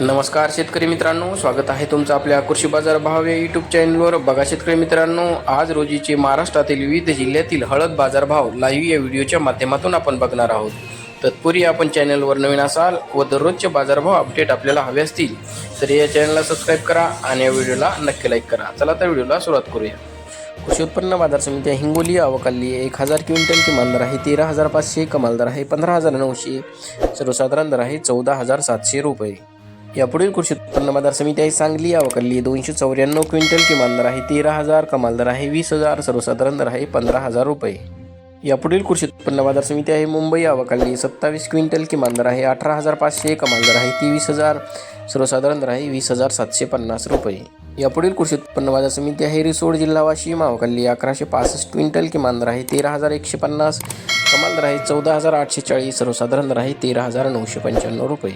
नमस्कार शेतकरी मित्रांनो स्वागत आहे तुमचं आपल्या कृषी बाजार भाव या यूट्यूब चॅनलवर बघा शेतकरी मित्रांनो आज रोजीचे महाराष्ट्रातील विविध जिल्ह्यातील हळद बाजार भाव लाईव्ह या व्हिडिओच्या माध्यमातून आपण बघणार आहोत. तत्पूर्वी आपण चॅनलवर नवीन असाल व दररोजचे बाजारभाव अपडेट आपल्याला हवे असतील तर या चॅनलला सबस्क्राईब करा आणि या व्हिडिओला नक्की लाईक करा. चला तर व्हिडिओला सुरुवात करूया. कृषी उत्पन्न बाजार समिती हिंगोली अवकाली एक हजार क्विंटल किमान दर आहे तेरा हजार पाचशे कमाल दर आहे पंधरा हजार नऊशे सर्वसाधारण दर आहे चौदा हजार सातशे रुपये. यापुढील कृषी उत्पन्न बाजार समिती आहे सांगली. अवकाली दोनशे चौऱ्याण्णव क्विंटल किमान दर आहे तेरा हजार कमाल दर आहे वीस हजार सर्वसाधारण दर आहे पंधरा हजार रुपये. यापुढील कृषी उत्पन्न बाजार समिती आहे मुंबई. अवकाली सत्तावीस क्विंटल किमान दर आहे अठरा हजार पाचशे कमाल दर आहे तेवीस हजार सर्वसाधारण दर आहे वीस हजार सातशे पन्नास रुपये. यापुढील कृषी उत्पन्न बाजार समिती आहे रिसोड जिल्हा वाशिम. अवकाली अकराशे पासष्ट क्विंटल किमान दर आहे तेरा हजार एकशे पन्नास कमाल दर आहे चौदा हजार आठशे चाळीस सर्वसाधारण दर आहे तेरा हजार नऊशे पंच्याण्णव रुपये.